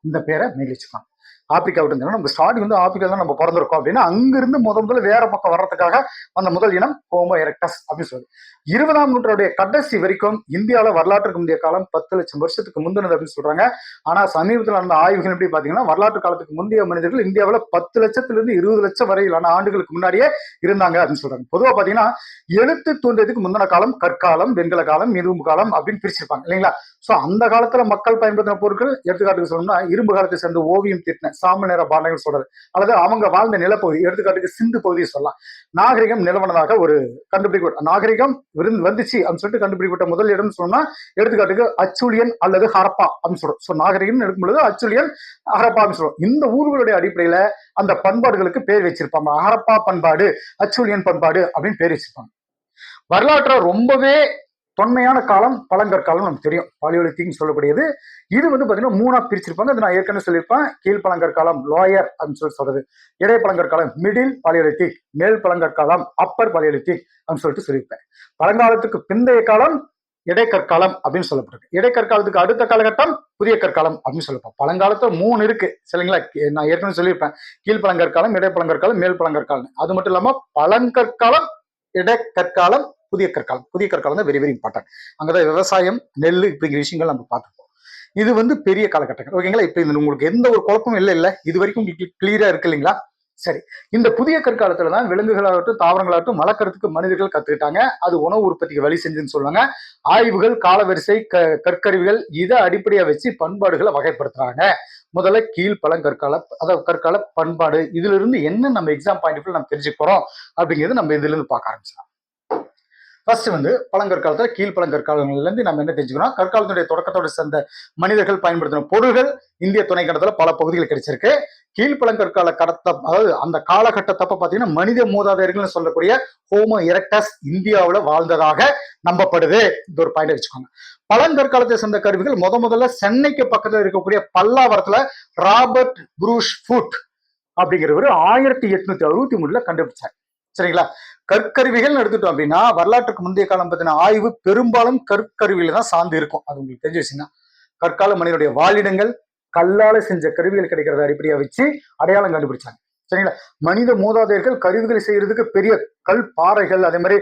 இந்த பேரை மேலிச்சுக்கலாம் ஆப்பிரிக்கா விட்டு நம்ம ஸ்டார்டிங் வந்து ஆப்பிரிக்கா தான் நம்ம பிறந்திருக்கோம் அப்படின்னா அங்கிருந்து முத முதல்ல வேற பக்கம் வர்றதுக்காக அந்த முதல் இனம் ஹோமோ எரக்டஸ் அப்படின்னு சொல்லி இருபதாம் நூற்றாண்டுடைய கடைசி வரைக்கும் இந்தியாவில் வரலாற்றுக்கு முந்தைய காலம் பத்து லட்சம் வருஷத்துக்கு முந்தினது அப்படின்னு சொல்றாங்க. ஆனா சமீபத்தில் நடந்த ஆய்வுகள் எப்படி பாத்தீங்கன்னா வரலாற்று காலத்துக்கு முந்தைய மனிதர்கள் இந்தியாவில் பத்து லட்சத்திலிருந்து இருபது லட்சம் வரையிலான ஆண்டுகளுக்கு முன்னாடியே இருந்தாங்க அப்படின்னு சொல்றாங்க. பொதுவாக பாத்தீங்கன்னா எழுத்து தோன்றியதுக்கு முந்தின காலம் கற்காலம் வெண்கல காலம் இரும்பு காலம் அப்படின்னு பிரிச்சிருப்பாங்க இல்லைங்களா? ஸோ அந்த காலத்துல மக்கள் பயன்படுத்தின பொருட்கள் எடுத்துக்காட்டுக்கு சொல்லணும்னா இரும்பு காலத்தை சேர்ந்த ஓவியம் தீட்டின சாம்பல் நிற பாண்டங்கள் சொல்றது. அல்லது அவங்க வாழ்ந்த நிலப்பகுதி எடுத்துக்காட்டுக்கு சிந்து பகுதியை சொல்லலாம். நாகரிகம் நிலவனதாக ஒரு கண்டுபிடிக்க நாகரிகம் விருந்து வந்துச்சு அப்படின்னு சொல்லிட்டு கண்டுபிடிக்கப்பட்ட முதல் இடம் சொன்னா எடுத்துக்காட்டுக்கு அச்சுலியன் அல்லது ஹரப்பா அப்படின்னு சொல்றோம். ஸோ நாகரிகம் எடுக்கும் பொழுது அச்சுலியன் ஹரப்பா அப்படின்னு சொல்றோம். இந்த ஊர்களுடைய அடிப்படையில அந்த பண்பாடுகளுக்கு பேர் வச்சிருப்பாங்க. ஹரப்பா பண்பாடு அச்சுலியன் பண்பாடு அப்படின்னு பேர் வச்சிருப்பாங்க. வரலாற்றை ரொம்பவே தொன்மையான காலம் பழங்கற்காலம் நமக்கு தெரியும். பாலியோலித்திக்னு சொல்லக்கூடியது. இது வந்து பார்த்தீங்கன்னா மூணா பிரிச்சிருப்பாங்க. அது நான் ஏற்கனவே சொல்லியிருப்பேன். கீழ் பழங்கற்காலம் லோயர் அப்படின்னு சொல்லி சொல்றது. இடை பழங்கற்காலம் மிடில் பாலியோலித்திக் மேல் பழங்கற்காலம் அப்பர் பாலியோலித்திக் அப்படின்னு சொல்லிட்டு சொல்லியிருப்பேன். பழங்காலத்துக்கு பிந்தைய காலம் இடைக்கற்காலம் அப்படின்னு சொல்லப்படுது இடைக்கற்காலத்துக்கு அடுத்த காலகட்டம் புதிய கற்காலம் அப்படின்னு சொல்லப்போம் பழங்காலத்துல மூணு இருக்கு. சரிங்களா? நான் ஏற்கனவே சொல்லியிருப்பேன். கீழ்ப்பழங்கற்காலம் இடைப்பழங்கற்காலம் மேல் பழங்கற்காலம் அது மட்டும் இல்லாம பழங்கற்காலம் இடைக்கற்காலம் புதிய கற்காலம் புதிய கற்காலம் தான் வெரி வெரி இம்பார்ட்டன்ட் அங்கதான் விவசாயம் நெல் இப்படிங்கிற விஷயங்கள் நம்ம பார்த்துப்போம் இது வந்து பெரிய காலகட்டங்கள். ஓகேங்களா இப்ப இந்த உங்களுக்கு எந்த ஒரு குழப்பமும் இல்லை இல்லை. இது வரைக்கும் உங்களுக்கு கிளியரா இருக்கு இல்லைங்களா? சரி. இந்த புதிய கற்காலத்துல தான் விலங்குகளாகட்டும் தாவரங்களாகட்டும் வளர்க்கறதுக்கு மனிதர்கள் கத்துக்கிட்டாங்க. அது உணவு உற்பத்திக்கு வழி செஞ்சுன்னு சொல்லுவாங்க. ஆய்வுகள் காலவரிசை க கற்கருவிகள் இதை அடிப்படையா வச்சு பண்பாடுகளை வகைப்படுத்துறாங்க. முதல்ல கீழ் பழங்கற்கால அதாவது கற்கால பண்பாடு. இதுல இருந்து என்ன நம்ம எக்ஸாம் பாயிண்ட் நம்ம தெரிஞ்சுக்கிறோம் அப்படிங்கிறது நம்ம இதுல இருந்து பார்க்க ஆரம்பிச்சலாம் ஃபர்ஸ்ட் வந்து பழங்கற்காலத்துல கீழ் பழங்கற்காலங்கள்ல இருந்து நம்ம என்ன தெரிஞ்சுக்கணும் கற்காலத்துடைய தொடக்கத்தோட சேர்ந்த மனிதர்கள் பயன்படுத்தின பொருள்கள் இந்திய துணைக்கண்டத்துல பல பகுதிகள் கிடைச்சிருக்கு. கீழ்ப்பழங்கற்கால கடத்த அதாவது அந்த காலகட்டத்தப்ப பாத்தீங்கன்னா மனித மூதாதையர்கள்னு சொல்லக்கூடிய ஹோமோ எரக்டஸ் இந்தியாவில் வாழ்ந்ததாக நம்பப்படுது. இந்த ஒரு பாயிண்ட் வச்சுக்கோங்க. பழங்கற்காலத்தை சேர்ந்த கருவிகள் முத முதல்ல சென்னைக்கு பக்கத்துல இருக்கக்கூடிய பல்லாவரத்துல ராபர்ட் ப்ரூஷ் ஃபுட் அப்படிங்கிறவர் ஆயிரத்தி எட்நூத்தி அறுபத்தி மூணுல கண்டுபிடிச்சார். சரிங்களா? கற்கருவிகள் எடுத்துட்டோம் அப்படின்னா வரலாற்றுக்கு முந்தைய காலம் பத்தின ஆய்வு பெரும்பாலும் கற்கருவியில தான் சார்ந்து இருக்கும். அது உங்களுக்கு தெரிஞ்ச விஷயம் கற்கால மனிதனுடைய வாழிடங்கள் கல்லால செஞ்ச கருவிகள் கிடைக்கிறத அடிப்படையா வச்சு அடையாளம் கண்டுபிடிச்சாங்க. சரிங்களா? மனித மூதாதையர்கள் கருவிகளை செய்யறதுக்கு பெரிய கல் பாறைகள் அதே மாதிரி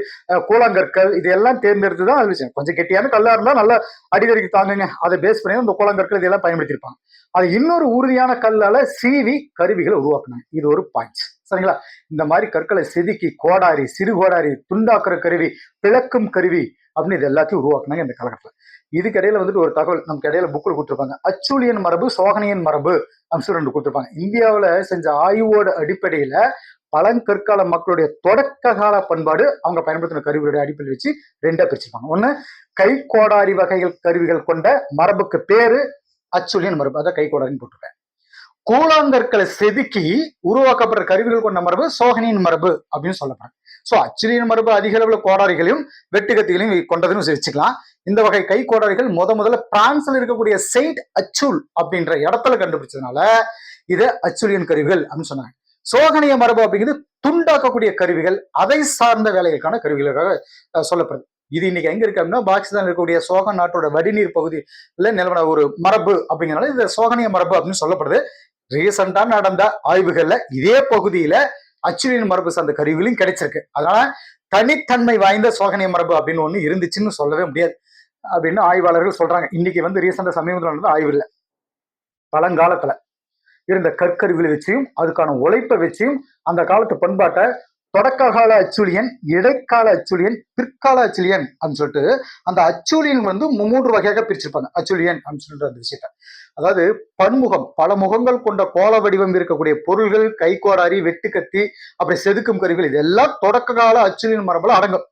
கூழாங்கற்கள் இதெல்லாம் தேர்ந்தெடுத்து தான் அது விஷயம் கொஞ்சம் கெட்டியான கல்லா இருந்தா நல்லா அடிதடிக்கு தாங்குங்க. அதை பேஸ் பண்ணி அந்த கூழாங்கற்கள் இதெல்லாம் பயன்படுத்தியிருப்பாங்க. அது இன்னொரு உறுதியான கல்லால சீவி கருவிகளை உருவாக்குனாங்க. இது ஒரு பாயிண்ட் சரிங்களா? இந்த மாதிரி கற்களை செதுக்கி கோடாரி சிறு கோடாரி துண்டாக்குற கருவி பிளக்கும் கருவி அப்படின்னு இது எல்லாத்தையும் உருவாக்குனாங்க இந்த காலகட்டத்தில். இதுக்கிடையில வந்துட்டு ஒரு தகவல் நமக்கு இடையில புக்கில் கொடுத்துருப்பாங்க. அச்சூலியன் மரபு சோகனியன் மரபு அப்படின்னு ரெண்டு கொடுத்துருப்பாங்க. இந்தியாவில் செஞ்ச ஆய்வோட அடிப்படையில பழங்கற்கால மக்களுடைய தொடக்க கால பண்பாடு அவங்க பயன்படுத்தின கருவிகளுடைய அடிப்படையில் வச்சு ரெண்டா பிரிச்சிருப்பாங்க. ஒண்ணு கை கோடாரி வகைகள் கருவிகள் கொண்ட மரபுக்கு பேரு அச்சுழியன் மரபு. அதான் கை கோடாரின்னு போட்டிருப்பேன். கூழாங்கற்களை செதுக்கி உருவாக்கப்படுற கருவிகள் கொண்ட மரபு சோகனியின் மரபு அப்படின்னு சொல்லப்படுறாங்க சோ அச்சுலியன் மரபு அதிக அளவில் கோடாரிகளையும் வெட்டுக்கத்திகளையும் கொண்டதுன்னு வச்சுக்கலாம். இந்த வகை கை கோடாரிகள் முத முதல்ல பிரான்ஸ்ல இருக்கக்கூடிய செயின்ட் அச்சுல் அப்படின்ற இடத்துல கண்டுபிடிச்சதுனால இது அச்சுலியன் கருவிகள் அப்படின்னு சொன்னாங்க. சோகனிய மரபு அப்படிங்கிறது துண்டாக்கக்கூடிய கருவிகள் அதை சார்ந்த வேலைகளுக்கான கருவிகளுக்காக சொல்லப்படுது. இது இன்னைக்கு எங்க இருக்கு அப்படின்னா பாகிஸ்தான் இருக்கக்கூடிய சோகன் நாட்டோட வடிநீர் பகுதியில் நிலவன ஒரு மரபு அப்படிங்கிறனால இது சோகனிய மரபு அப்படின்னு சொல்லப்படுது. ரீசெண்டா நடந்த ஆய்வுகள்ல இதே பகுதியில அச்சுலியன் மரபு சார்ந்த கருவிகளும் கிடைச்சிருக்கு. அதனால தனித்தன்மை வாய்ந்த சோகனை மரபு அப்படின்னு ஒண்ணு இருந்துச்சுன்னு சொல்லவே முடியாது. அப்படின்னு ஆய்வாளர்கள் சொல்றாங்க. இன்னைக்கு வந்து ரீசெண்டா சமீபத்தில் நடந்த ஆய்வு இல்லை. பழங்காலத்துல இருந்த கற்கருவிகளை வச்சையும் அதுக்கான உழைப்பை வச்சையும் அந்த காலத்து பண்பாட்டை தொடக்க கால இடைக்கால அச்சுழியன் பிற்கால அச்சுழியன் அப்படின்னு சொல்லிட்டு அந்த அச்சுழியன் வந்து மூன்று வகையாக பிரிச்சிருப்பாங்க. அச்சுழியன் அப்படின்னு சொல்லிட்டு அந்த விஷயத்த. அதாவது பன்முகம் பல முகங்கள் கொண்ட கோல வடிவம் இருக்கக்கூடிய பொருள்கள் கைக்கோடாரி வெட்டுக்கத்தி அப்படி செதுக்கும் கருவிகள் இதெல்லாம் தொடக்க கால அச்சுழியன் மரபுல அடங்கும்.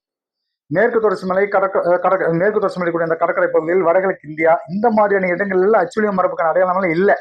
மேற்கு தொடர்ச்சி மலை கடற்க கடற்க மேற்கு தொடர்ச்சி மலை கூடிய அந்த கடற்கரை பகுதியில் வடகிழக்கு இந்தியா இந்த மாதிரியான இடங்கள்ல எல்லாம் மரபுக்கான அடையாளமெல்லாம் இல்லை.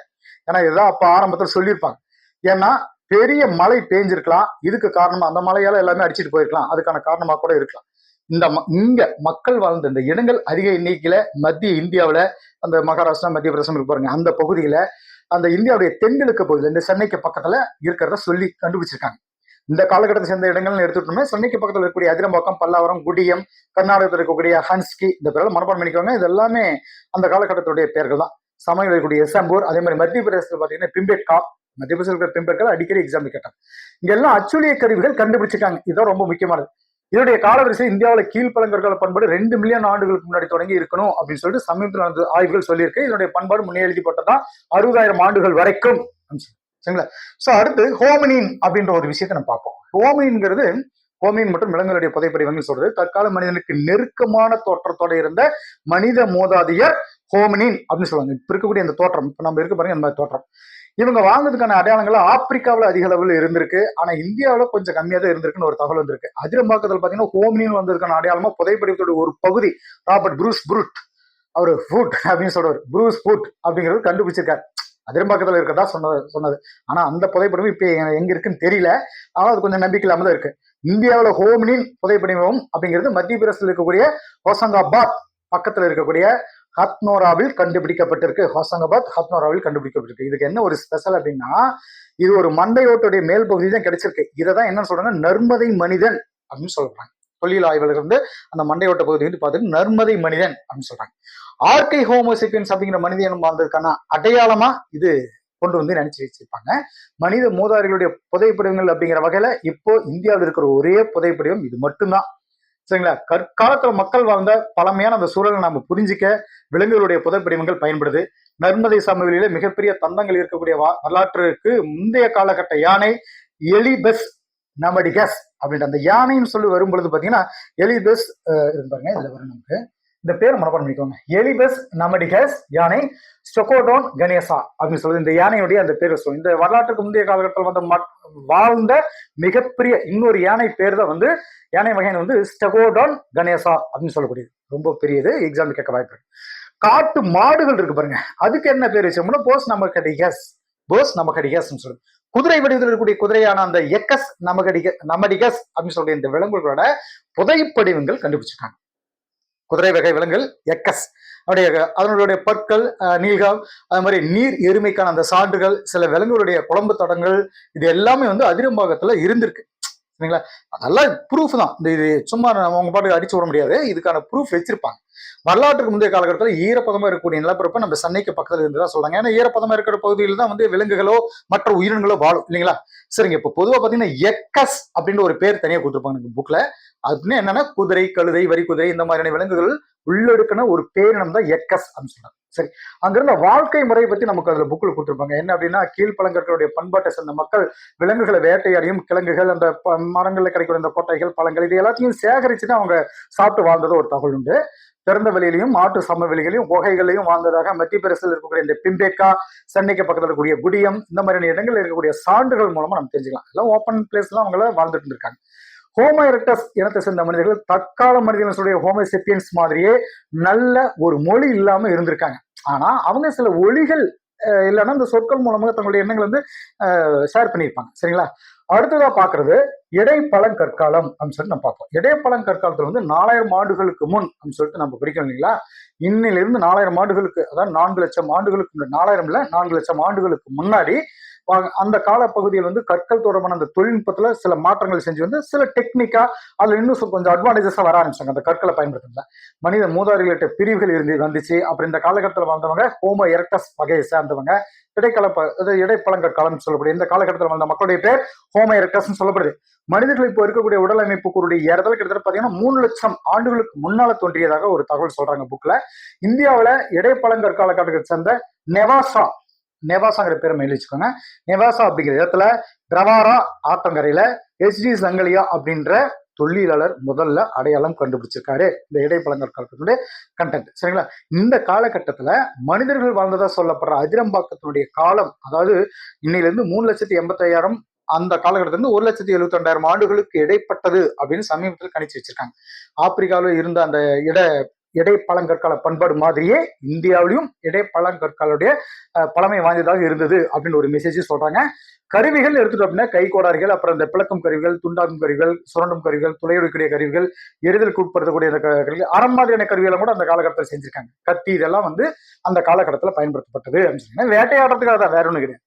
ஏன்னா இதுதான் அப்ப ஆரம்பத்தில் சொல்லியிருப்பாங்க. ஏன்னா பெரிய மழை பெஞ்சிருக்கலாம். இதுக்கு காரணமா அந்த மழையால எல்லாமே அடிச்சிட்டு போயிருக்கலாம். அதுக்கான காரணமா கூட இருக்கலாம். இந்த ம- இங்க மக்கள் வாழ்ந்த இந்த இடங்கள் அதிக எண்ணிக்கையில மத்திய இந்தியாவில அந்த மகாராஷ்டிரா மத்திய பிரதேசம் பாருங்க. அந்த பகுதியில அந்த இந்தியாவுடைய தென்கிழக்கு பகுதியில் இந்த சென்னைக்கு பக்கத்துல இருக்கிறத சொல்லி கண்டுபிடிச்சிருக்காங்க. இந்த காலகட்டத்தை சேர்ந்த இடங்கள்னு எடுத்துட்டோம்னா சென்னைக்கு பக்கத்துல இருக்கக்கூடிய அதிரம்பாக்கம் பல்லாவரம் குடியம் கர்நாடகத்தில் இருக்கக்கூடிய ஹன்ஸ்கி இந்த பேரெல்லாம் மனப்பாடம் பண்ணிக்கோங்க. இது எல்லாமே அந்த காலகட்டத்துடைய பெயர்கள் தான். சமையல் இருக்கக்கூடிய எசம்பூர் அதே மாதிரி மத்திய பிரதேசத்தில் பார்த்தீங்கன்னா பிம்பெட்கா மத்திய பிரதேசத்தில் இருக்கிற பிம்பெட்கா அடிக்கடி எக்ஸாம் கேட்டாங்க. இங்கெல்லாம் எல்லாம் கருவிகள் கண்டுபிடிச்சிருக்காங்க. இதுதான் ரொம்ப முக்கியமானது. இதனுடைய காலவரிசை இந்தியாவில் கீழ்ப்பழங்கற்கால பண்பாடு ரெண்டு மில்லியன் ஆண்டுகளுக்கு முன்னாடி தொடங்கி இருக்கணும் அப்படின்னு சொல்லிட்டு சமீபத்தில் நடந்த ஆய்வுகள் சொல்லியிருக்கு. இதனுடைய பண்பாடு முன்னே எழுதிப்பட்டதா அறுபதாயிரம் ஆண்டுகள் வரைக்கும் சரிங்களா? ஸோ அடுத்து ஹோமினின் அப்படின்ற ஒரு விஷயத்தை நம்ம பார்ப்போம். ஹோமினின்ங்கிறது ஹோமின் மற்றும் விலங்குகளுடைய புதைப்படிவங்கள் சொல்றது. தற்கால மனிதனுக்கு நெருக்கமான தோற்றத்தோட இருந்த மனித மோதாதியர் ஹோமினின் அப்படின்னு சொல்லுவாங்க. இப்ப இருக்கக்கூடிய இந்த தோற்றம் இப்ப நம்ம இருக்க பாருங்க இந்த மாதிரி தோற்றம். இவங்க வாங்கினதுக்கான அடையாளங்கள் ஆப்பிரிக்காவில் அதிக அளவில் இருந்திருக்கு. ஆனா இந்தியாவில் கொஞ்சம் கம்மியாக தான் இருந்திருக்குன்னு ஒரு தகவல் வந்திருக்கு. அதிரம்பாக்கத்தில் பார்த்தீங்கன்னா ஹோமினின் வந்ததுக்கான அடையாளமா புதைப்படிவத்தோட ஒரு பகுதி ராபர்ட் ப்ரூஸ் புருட். அவர் ஃபுட் அப்படின்னு சொல்றாரு ப்ரூஸ் ஃபுட் அப்படிங்கிறது கண்டுபிடிச்சிருக்காரு. அதிரம்பாக்கத்தில் இருக்கிறதா சொன்னது சொன்னது. ஆனா அந்த புதைப்படமும் இப்ப எங்க- இருக்குன்னு தெரியல. ஆனால் அது கொஞ்சம் நம்பிக்கை இல்லாம தான் இருக்கு. இந்தியாவில் ஹோமினின் புதைப்படிமம் அப்படிங்கிறது மத்திய பிரதேசத்தில் இருக்கக்கூடிய ஹோசங்காபாத் பக்கத்துல இருக்கக்கூடிய ஹத்னோராவில் கண்டுபிடிக்கப்பட்டிருக்கு. ஹோசங்காபாத் ஹத்னோராவில் கண்டுபிடிக்கப்பட்டிருக்கு. இதுக்கு என்ன ஒரு ஸ்பெஷல் அப்படின்னா இது ஒரு மண்டையோட்டுடைய மேல் பகுதி தான் கிடைச்சிருக்கு. இதை தான் என்ன சொல்றாங்க நர்மதை மனிதன் அப்படின்னு சொல்றாங்க. தொழில் ஆய்வாளர் வந்து அந்த மண்டையோட்ட பகுதி வந்து பார்த்துட்டு நர்மதை மனிதன் அப்படின்னு சொல்றாங்க. ஆர்கை ஹோமோசிபியன்ஸ் அப்படிங்கிற மனிதன் வாழ்ந்ததுக்கான அடையாளமா இது கொண்டு வந்து நினைச்சு வச்சிருப்பாங்க. மனித மூதாதைகளுடைய புதைப்படிவங்கள் அப்படிங்கிற வகையில இப்போ இந்தியாவில் இருக்கிற ஒரே புதைப்படிவம் இது மட்டும்தான். சரிங்களா? கற்காலத்துல மக்கள் வாழ்ந்த பழமையான அந்த சூழலை நாம புரிஞ்சிக்க விலங்குகளுடைய புதைப்படிவங்கள் பயன்படுது. நர்மதை சமவெளியில மிகப்பெரிய தந்தங்கள் இருக்கக்கூடிய வரலாற்றுக்கு முந்தைய காலகட்ட யானை எலிபெஸ் நமடிகஸ் அப்படின்ற அந்த யானைன்னு சொல்லி வரும் பொழுது பாத்தீங்கன்னா எலிபெஸ் அஹ், பாருங்க இதுல வரும் நமக்கு. இந்த பேர் மனப்பாடம் பண்ணிக்கோங்க எலிபெஸ் நமடிகஸ் யானை ஸ்டொகோடோன் கணேசா அப்படின்னு சொல்லுது. இந்த யானையுடைய அந்த பேர் சொல்லும் இந்த வரலாற்றுக்கு முந்தைய காலகட்டத்தில் வந்து வாழ்ந்த மிகப்பெரிய இன்னொரு யானை பேர் தான் வந்து யானை வகையின் வந்து ஸ்டெகோடோன் கணேசா அப்படின்னு சொல்லக்கூடியது. ரொம்ப பெரியது. எக்ஸாம் கேட்க வாய்ப்பு இருக்கு. காட்டு மாடுகள் இருக்கு பாருங்க. அதுக்கு என்ன பேர் வச்சோம்னா போஸ் நமக்கடிகஸ் போஸ் நமக்கடிகஸ்ன்னு சொல்லுது. குதிரை வடிவத்தில் இருக்கக்கூடிய குதிரையான அந்த எக்கஸ் நமகடிக நமடிகஸ் அப்படின்னு சொல்லக்கூடிய இந்த விலங்குகளோட புதைப்படிவங்கள் கண்டுபிடிச்சிருக்காங்க. குதிரை வகை விலங்குகள் எக்கஸ். அவருடைய அதனுடைய பற்கள் அஹ், அது மாதிரி நீர் எருமைக்கான அந்த சான்றுகள் சில விலங்குகளுடைய குழம்பு தடங்கள் இது எல்லாமே வந்து அதிரம்பாகத்துல இருந்திருக்கு. சரிங்களா? அதெல்லாம் ப்ரூஃப் தான். இந்த இது சும்மா நம்ம அவங்க பாட்டுக்கு அடிச்சு விட முடியாது. இதுக்கான ப்ரூஃப் வச்சிருப்பாங்க. வரலாற்றுக்கு முந்தைய காலகட்டத்தில் ஈரப்பதமாக இருக்கக்கூடிய நிலப்பரப்பு நம்ம சென்னைக்கு பக்கத்தில் இருந்ததா சொல்றாங்க. ஏன்னா ஈரப்பதமாக இருக்கிற பகுதியில் தான் வந்து விலங்குகளோ மற்ற உயிரினங்களோ வாழும். இல்லைங்களா? சரிங்க. இப்போ பொதுவாக பார்த்தீங்கன்னா எக்கஸ் அப்படின்ற ஒரு பேர் தனியாக கொடுத்துருப்பாங்க புக்கில் அப்படின்னு என்னன்னா குதிரை கழுதை வரி குதிரை இந்த மாதிரியான விலங்குகள் உள்ளெடுக்கின ஒரு பேரினம் தான் எக்கஸ் அப்படின்னு சொன்னாங்க சரி அங்கிருந்த வாழ்க்கை முறையை பத்தி நமக்கு அதுல புக்கில் கொடுத்துருப்பாங்க. என்ன அப்படின்னா கீழ்ப்பழங்கற்களுடைய பண்பாட்டை சேர்ந்த மக்கள் விலங்குகளை வேட்டையாடியும் கிழங்குகள் அந்த ப- மரங்கள்ல கிடைக்கிற இந்த கொட்டைகள் பழங்கள் இது எல்லாத்தையும் சேகரிச்சுட்டு அவங்க சாப்பிட்டு வாழ்ந்தது ஒரு தகவல் உண்டு. திறந்த வெளியிலையும் மாட்டு சமவெளிகளையும் குகைகளையும் வாழ்ந்ததாக மத்திய பிரதேசத்தில் இருக்கக்கூடிய இந்த பிம்பேக்கா சென்னைக்கு பக்கத்தில் இருக்கக்கூடிய குடியம் இந்த மாதிரியான இடங்களில் இருக்கக்கூடிய சான்றுகள் மூலமா நம்ம தெரிஞ்சுக்கலாம். எல்லாம் ஓப்பன் பிளேஸ்லாம் அவங்கள வாழ்ந்துட்டு இருக்காங்க ஹோமோ எரக்டஸ் இனத்தை சேர்ந்த மனிதர்கள் தற்கால மனிதர்களுடைய ஹோமோ செப்பியன்ஸ் மாதிரியே நல்ல ஒரு மொழி இல்லாம இருந்திருக்காங்க. ஆனா அவங்க சில ஒளிகள் அஹ், இல்லைன்னா இந்த சொற்கள் மூலமாக தங்களுடைய எண்ணங்கள் வந்து ஷேர் பண்ணியிருப்பாங்க. சரிங்களா? அடுத்ததா பாக்குறது இடைப்பழங்கற்காலம் அப்படின்னு சொல்லிட்டு நம்ம பார்ப்போம். இடைப்பழங்கற்காலத்துல வந்து நாலாயிரம் ஆண்டுகளுக்கு முன் அப்படின்னு சொல்லிட்டு நம்ம பிரிக்கணும் இல்லைங்களா? இன்னிலிருந்து நாலாயிரம் ஆண்டுகளுக்கு அதாவது நான்கு லட்சம் ஆண்டுகளுக்கு நாலாயிரம் இல்ல நான்கு லட்சம் ஆண்டுகளுக்கு முன்னாடி அந்த அந்த காலப்பகுதியில் வந்து கற்கள் தொடர்பான அந்த தொழில்நுட்பத்துல சில மாற்றங்கள் செஞ்சு வந்து சில டெக்னிக்கா அதுல இன்னும் கொஞ்சம் அட்வான்டேஜஸா வர ஆரம்பிச்சாங்க. அந்த கற்களை பயன்படுத்தல மனித மூதாரிகள்கிட்ட பிரிவுகள் இருந்து வந்துச்சு. அப்புறம் இந்த காலகட்டத்தில் வாழ்ந்தவங்க ஹோமோ எரக்டஸ் வகையை சேர்ந்தவங்க. இடைக்கால இடைப்பழங்கற்காலம் சொல்லக்கூடிய இந்த காலகட்டத்தில் வாழ்ந்த மக்களுடைய பேர் ஹோமோ எரக்டஸ் சொல்லப்படுது. மனிதர்கள் இப்போ இருக்கக்கூடிய உடல் அமைப்புக்குடைய ஏறதால் கிட்டத்தட்ட பாத்தீங்கன்னா மூணு லட்சம் ஆண்டுகளுக்கு முன்னால தோன்றியதாக ஒரு தகவல் சொல்றாங்க புக்ல இந்தியாவில் இடைப்பழங்கற் காலகட்டத்தை சேர்ந்த நெவாசா நெவாசாங்கிற பேரை மேலே வச்சுக்கோங்க. நெவாசா அப்படிங்கிற இடத்துல பிரவாரா ஆத்தங்கரையில ஹெச்டி சங்கலியா அப்படின்ற தொழிலாளர் முதல்ல அடையாளம் கண்டுபிடிச்சிருக்காரு. இந்த இடைப்பழங்கற்காலத்தினுடைய கண்டென்ட் சரிங்களா? இந்த காலகட்டத்துல மனிதர்கள் வாழ்ந்ததா சொல்லப்படுற அதிரம்பாக்கத்தினுடைய காலம் அதாவது இன்னையிலிருந்து மூணு லட்சத்தி எண்பத்தையாயிரம் அந்த காலகட்டத்துல இருந்து ஒரு லட்சத்தி எழுபத்தி ரெண்டாயிரம் ஆண்டுகளுக்கு இடைப்பட்டது அப்படின்னு சமீபத்தில் கணிச்சு வச்சிருக்காங்க. ஆப்பிரிக்காவில் இருந்த அந்த இட இடைப்பழங்கற்கால பண்பாடு மாதிரியே இந்தியாவிலையும் இடைப்பழங்கற்காலுடைய பழமை வாய்ந்ததாக இருந்தது அப்படின்னு ஒரு மெசேஜ் சொல்றாங்க. கருவிகள் எடுத்துட்டோம் அப்படின்னா கை கோடாரிகள் அப்புறம் இந்த பிளக்கும் கருவிகள் துண்டாக்கும் கருவிகள் சுரண்டும் கருவிகள் துளையெடுக்கக்கூடிய கருவிகள் எரிதலுக்கு உட்படுத்தக்கூடிய இந்த கருவிகள் அறம் மாதிரியான கருவிகளை கூட அந்த காலகட்டத்தில் செஞ்சிருக்காங்க. கத்தி இதெல்லாம் வந்து அந்த காலகட்டத்தில் பயன்படுத்தப்பட்டது அப்படின்னு சொன்னீங்கன்னா வேட்டையாடுறதுக்காக தான் வேற ஒன்று கிடையாது.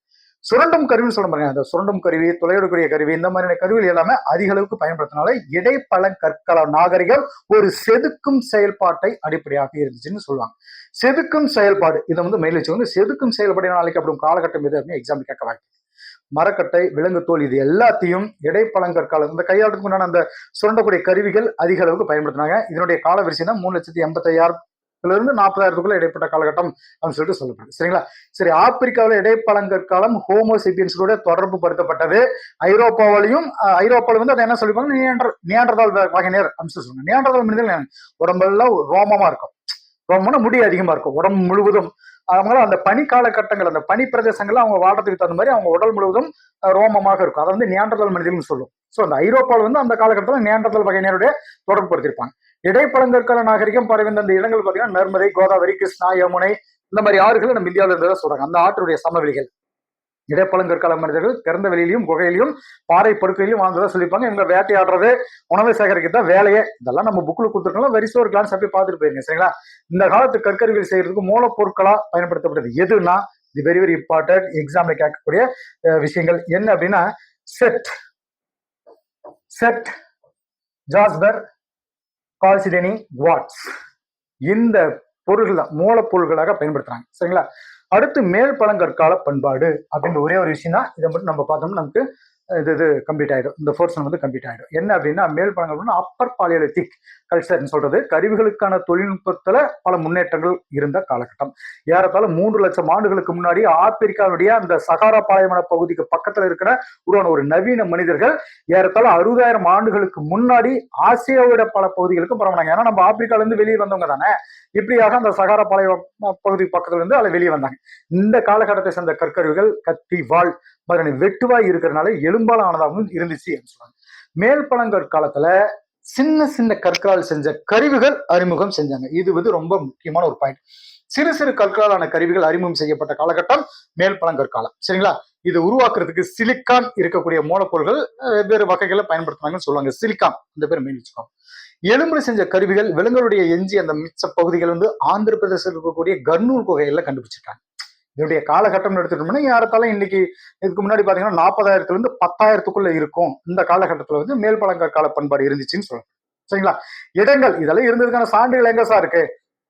சுரண்டும் கருவின்னு சொல்ல பாருங்க அந்த சுரண்டும் கருவி துளையிடக்கூடிய கருவி இந்த மாதிரியான கருவிகள் எல்லாமே அதிக அளவுக்கு பயன்படுத்தினால இடைப்பழங்கற்கால நாகரிகம் ஒரு செதுக்கும் செயல்பாட்டை அடிப்படையாக இருந்துச்சுன்னு சொல்லுவாங்க. செதுக்கும் செயல்பாடு இதை வந்து மெயில் வச்சு வந்து செதுக்கும் செயல்பாடு அழைக்கப்படும்? காலகட்டம் எது அப்படின்னு எக்ஸாம் கேட்க வாய்ப்பு மரக்கட்டை விலங்கு தோல் இது எல்லாத்தையும் இடைப்பழங்கற்காலம் இந்த கையாளுக்கு உண்டான அந்த சுரண்டக்கூடிய கருவிகள் அதிக அளவுக்கு பயன்படுத்தினாங்க. இதனுடைய கால வரிசை தான் மூணு லட்சத்தி எண்பத்தையாயிரத்துல இருந்து நாற்பதாயிரத்துக்குள்ள இடைப்பட்ட காலகட்டம் அப்படின்னு சொல்லிட்டு சொல்லப்படுது சரிங்களா? சரி ஆப்பிரிக்காவில் இடைப்பழங்கற்காலம் ஹோமோசிபியன்ஸ்களோட தொடர்பு படுத்தப்பட்டது. ஐரோப்பாவிலையும் ஐரோப்பாவில் வந்து அதை என்ன சொல்லிப்பாங்க? நியாண்டர் நியாண்டர்தால் வகையினர் அப்படின்னு சொல்லி சொல்லுவாங்க. நியாண்டர்தால் மனிதர்கள் உடம்பெல்லாம் ரோமமா இருக்கும். ரோமம்னா முடி அதிகமா இருக்கும். உடம்பு முழுவதும். அவங்க அந்த பனி காலகட்டங்கள் அந்த பனி பிரதேசங்கள்ல அவங்க வாழ்றதுக்கு தகுந்த மாதிரி அவங்க உடல் முழுவதும் ரோமமாக இருக்கும். அதை வந்து நியாண்டர்தால் மனிதர்கள் சொல்லும். ஸோ அந்த ஐரோப்பாவில் வந்து அந்த காலகட்டத்தில் நியாண்டர்தால் வகையினருடைய தொடர்பு படுத்திருப்பாங்க. இடைப்பழங்கற்கால நாகரிகம் பரவிந்த அந்த இடங்கள் பார்த்தீங்கன்னா நர்மதை கோதாவரி கிருஷ்ணா யமுனை இந்த மாதிரி ஆறுகளை நம்ம இந்தியாவில் இருந்ததை சொல்றாங்க. அந்த ஆற்றுடைய சமவெளிகள். இடைப்பழங்கற்கால மனிதர்கள் திறந்த வெளியிலையும் குகையிலையும் பாறை படுக்கையிலும் வாழ்ந்ததா சொல்லியிருப்பாங்க. இவங்க வேட்டையாடுறது உணவை சேகரிக்க தான் வேலையே இதெல்லாம் நம்ம புக்கில் கொடுத்துருக்கலாம் வரிசை ஒரு கிளான்ஸ் அப்படி பார்த்துட்டு போயிருங்க சரிங்களா? இந்த காலத்து கற்கருவிகள் செய்யறதுக்கு மூலப்பொருட்களாக பயன்படுத்தப்பட்டது எதுனா இது வெரி வெரி இம்பார்ட்டன்ட் எக்ஸாம்ல கேட்கக்கூடிய விஷயங்கள். என்ன அப்படின்னா set set jasper chalcedony watts இந்த பொருள்கள் தான் மூலப்பொருள்களாக பயன்படுத்துறாங்க. சரிங்களா? அடுத்து மேல் பழங்கற்கால பண்பாடு அப்படின்ற ஒரே ஒரு விஷயம் தான் இதை மட்டும் நம்ம பார்த்தோம்னா நமக்கு இது இது கம்ப்ளீட் ஆயிடும். இந்த போர்ஷன் வந்து கம்ப்ளீட் ஆயிடும். என்ன அப்படின்னா மேல் பழங்கள் அப்பர் பாலியலித்திக் கல்ச்சர்னு சொல்றது. கருவிகளுக்கான தொழில்நுட்பத்துல பல முன்னேற்றங்கள் இருந்த காலகட்டம். ஏறத்தாழ மூன்று லட்சம் ஆண்டுகளுக்கு முன்னாடி ஆப்பிரிக்காவுடைய அந்த சகாரா பாலைவன பகுதிக்கு பக்கத்துல இருக்கிற உருவான ஒரு நவீன மனிதர்கள் ஏறத்தாழ அறுபதாயிரம் ஆண்டுகளுக்கு முன்னாடி ஆசியாவோட பல பகுதிகளுக்கும் பரவனாங்க. ஏன்னா நம்ம ஆப்பிரிக்கால இருந்து வெளியே வந்தவங்க தானே. இப்படியாக அந்த சகாரா பாலைவன பகுதி பக்கத்துல இருந்து அதில் வெளியே வந்தாங்க. இந்த காலகட்டத்தை சேர்ந்த கற்கருவிகள் கத்தி வாள் மதுரை வெட்டுவாய் இருக்கிறதுனால எலும்பால் ஆனதாகவும் இருந்துச்சு அப்படின்னு சொல்றாங்க மேல் பழங்கற்காலத்துல சின்ன சின்ன கற்களால் செஞ்ச கருவிகள் அறிமுகம் செஞ்சாங்க. இது வந்து ரொம்ப முக்கியமான ஒரு பாயிண்ட் சிறு சிறு கற்களாலான கருவிகள் அறிமுகம் செய்யப்பட்ட காலகட்டம் மேல் பழங்கற்காலம் சரிங்களா? இது உருவாக்குறதுக்கு சிலிக்கான் இருக்கக்கூடிய மூலப்பொருட்கள் வெவ்வேறு வகைகளை பயன்படுத்துனாங்கன்னு சொல்லுவாங்க. சிலிக்கான் அந்த பேர் மெயின் வச்சுக்கோங்க. எலும்புல செஞ்ச கருவிகள் விலங்குகளுடைய எஞ்சி அந்த மிச்ச பகுதிகள் வந்து ஆந்திர பிரதேசத்தில் இருக்கக்கூடிய கர்னூல் குகையில கண்டுபிடிச்சிருக்காங்க. இதனுடைய காலகட்டம் எடுத்துட்டோம்னா யாரத்தாலும் இன்னைக்கு இதுக்கு முன்னாடி பாத்தீங்கன்னா நாற்பதாயிரத்துல இருந்து பத்தாயிரத்துக்குள்ள இருக்கும். இந்த காலகட்டத்துல வந்து மேல் பழங்கற்கால பண்பாடு இருந்துச்சுன்னு சொல்லலாம் சரிங்களா? இடங்கள் இதெல்லாம் இருந்ததுக்கான சான்றுகள் எங்க சார் இருக்கு?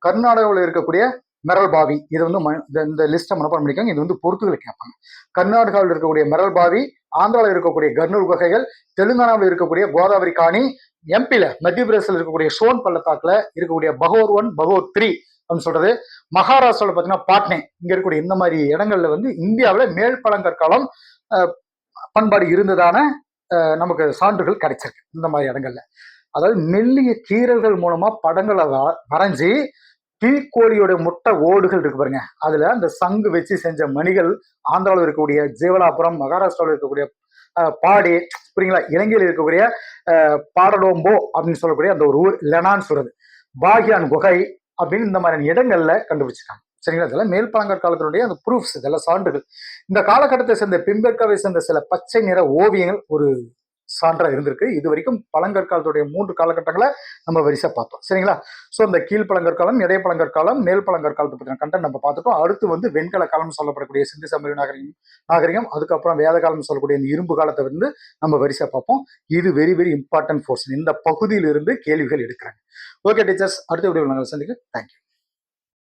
கர்நாடகாவில் இருக்கக்கூடிய மெரல் பாவி இது வந்து ம- இந்த- லிஸ்ட்டை மனப்பாடம் பண்ணிக்கோங்க. இது வந்து பொறுத்துகளை கேட்பாங்க. கர்நாடகாவில் இருக்கக்கூடிய மெரல் பாவி ஆந்திராவில் இருக்கக்கூடிய கர்னூர் குகைகள் தெலுங்கானாவில் இருக்கக்கூடிய கோதாவரி காணி எம்பில மத்திய பிரதேசத்தில் இருக்கக்கூடிய ஷோன் பள்ளத்தாக்குல இருக்கக்கூடிய பகோர் ஒன் பகோர் த்ரீ அப்படின்னு சொல்றது மகாராஷ்டிராவில் பார்த்தீங்கன்னா பாட்னே இங்க இருக்கக்கூடிய இந்த மாதிரி இடங்கள்ல வந்து இந்தியாவில் மேல் பழங்கற்காலம் பண்பாடு இருந்ததான நமக்கு சான்றுகள் கிடைச்சிருக்கு இந்த மாதிரி இடங்கள்ல. அதாவது மெல்லிய கீறல்கள் மூலமா படங்களை வ- வரைஞ்சி தீக்கோழியோட முட்டை ஓடுகள் இருக்கு பாருங்க. அதுல அந்த சங்கு வச்சு செஞ்ச மணிகள் ஆந்திராவில் இருக்கக்கூடிய ஜீவலாபுரம் மகாராஷ்டிராவில் இருக்கக்கூடிய பாடி புரியுங்களா? இலங்கையில் இருக்கக்கூடிய பாடடோம்போ அப்படின்னு சொல்லக்கூடிய அந்த ஒரு ஊர் லெனான்னு சொல்றது. பாகியான் குகை அப்படின்னு இந்த மாதிரியான இடங்கள்ல கண்டுபிடிச்சிருக்காங்க. சரிங்களா? இதெல்லாம் மேல் பழங்கற்காலத்தினுடைய அந்த ப்ரூஃப்ஸ் இதெல்லாம் சான்றுகள். இந்த காலகட்டத்தை சேர்ந்த பிம்பெர்காவை சேர்ந்த சில பச்சை நிற ஓவியங்கள் ஒரு சான்றா இருந்திருக்கு. இது வரைக்கும் பழங்கற்காலத்துடைய மூன்று காலகட்டங்களை நம்ம வரிசை பார்த்தோம். சரிங்களா? ஸோ இந்த கீழ் பழங்கற்காலம் இடை பழங்கற்காலம் மேல் பழங்கற்காலத்தை பற்றின கண்டென்ட் நம்ம பார்த்துட்டோம். அடுத்து வந்து வெண்கல காலம் சொல்லப்படக்கூடிய சிந்து சமய நாகரிகம் நாகரிகம் அதுக்கப்புறம் வேத காலம் சொல்லக்கூடிய இந்த இரும்பு காலத்தை வந்து நம்ம வரிசை பார்ப்போம். இது வெரி வெரி இம்பார்ட்டன்ட் போர்ஷன் இந்த பகுதியிலிருந்து கேள்விகள் எடுக்கிறாங்க. ஓகே டீச்சர்ஸ் அடுத்த வீடியோ நாங்கள் சந்திக்க தேங்க்யூ